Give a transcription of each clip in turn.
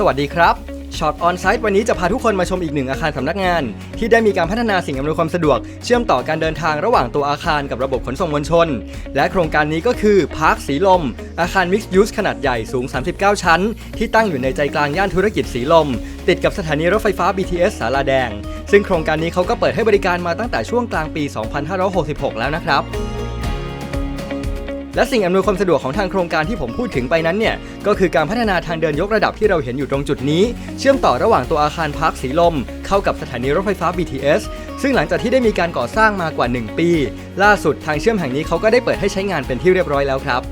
สวัสดีครับช็อตออนไซต์วันนี้จะพาทุกคนมาชมอีกหนึ่งอาคารสำนักงาน ที่ได้มีการพัฒนาสิ่งอำนวยความสะดวก เชื่อมต่อการเดินทางระหว่างตัวอาคารกับระบบขนส่งมวลชน และโครงการนี้ก็คือพาร์คสีลม อาคารมิกซ์ยูสขนาดใหญ่สูง 39 ชั้น ที่ตั้งอยู่ในใจกลางย่านธุรกิจสีลม ติดกับสถานีรถไฟฟ้า BTS สาราแดง ซึ่งโครงการนี้เขาก็เปิดให้บริการมาตั้งแต่ช่วงกลางปี 2566 แล้วนะครับ และสิ่งอำนวยความสะดวกของทางโครงการที่ผมพูดถึงไปนั้นเนี่ยก็คือการพัฒนาทางเดินยกระดับที่เราเห็นอยู่ตรงจุดนี้ เชื่อมต่อระหว่างตัวอาคารพักสีลม เข้ากับสถานีรถไฟฟ้า BTS ซึ่งหลังจากที่ได้มีการก่อสร้างมากว่า 1 ปี ล่าสุดทางเชื่อมแห่งนี้เขาก็ได้เปิดให้ใช้งานเป็นที่เรียบร้อยแล้วครับ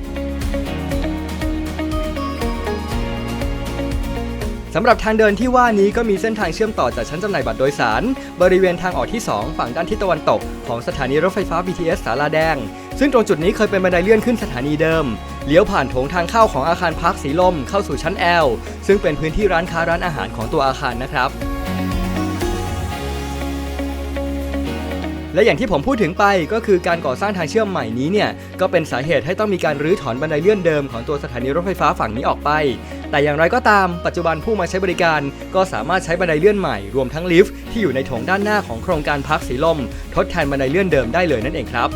สำหรับทางเดินที่ว่านี้ก็มีเส้นทางเชื่อมต่อจากชั้นจำหน่ายบัตรโดยสาร บริเวณทางออกที่ 2 ฝั่งด้านทิศตะวันตก ของสถานีรถไฟฟ้า BTS สาราแดง ซึ่งตรงจุดนี้เคยเป็นบันไดเลื่อนขึ้นสถานีเดิม เลี้ยวผ่านโถงทางเข้าของอาคารพักสีลมเข้าสู่ชั้น L ซึ่งเป็นพื้นที่ร้านค้าร้านอาหารของตัวอาคารนะครับ และอย่างที่ผมพูดถึงไปก็คือการก่อสร้างทางเชื่อมใหม่นี้เนี่ยก็เป็นสาเหตุให้ต้องมีการรื้อถอนบันไดเลื่อนเดิมของตัวสถานีรถไฟฟ้าฝั่งนี้ออกไป แต่อย่างไรก็ตามปัจจุบันผู้มาใช้บริการ ก็สามารถใช้บันไดเลื่อนใหม่รวมทั้งลิฟต์ที่อยู่ในโถงด้านหน้าของโครงการพักสีลม ทดแทนบันไดเลื่อนเดิมได้เลยนั่นเองครับ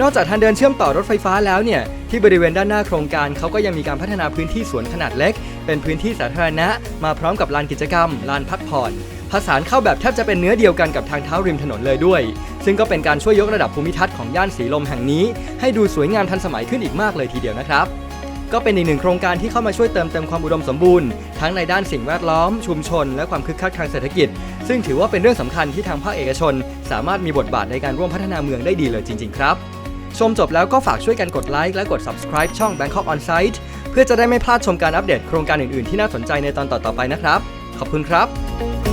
นอกจากทางเดินเชื่อมต่อรถไฟฟ้าแล้วเนี่ยที่บริเวณด้านหน้าโครงการเขาก็ยังมีการพัฒนาพื้นที่สวนขนาดเล็ก เป็นพื้นที่สาธารณะมาพร้อมกับลานกิจกรรม ลานพักผ่อน ผสานเข้าแบบแทบจะเป็นเนื้อเดียวกันกับทางเท้าริมถนนเลยด้วย ซึ่งก็เป็นการช่วยยกระดับภูมิทัศน์ของย่านสีลมแห่งนี้ ให้ดูสวยงามทันสมัยขึ้นอีกมากเลยทีเดียวนะครับก็เป็นอีกหนึ่งโครงการที่เข้ามาช่วยเติมเต็มความอุดมสมบูรณ์ ทั้งในด้านสิ่งแวดล้อม ชุมชน และความคึกคักทางเศรษฐกิจ ซึ่งถือว่าเป็นเรื่องสำคัญที่ทางภาคเอกชน สามารถมีบทบาทในการร่วมพัฒนาเมืองได้ดีเลยจริง ๆ ครับ ชมจบแล้วก็ฝากช่วยกันกดไลค์และกด subscribe ช่อง Bangkok On Site เพื่อจะได้ไม่พลาดชมการอัปเดตโครงการอื่น ๆ ที่น่าสนใจในตอนต่อๆไปนะครับ ขอบคุณครับ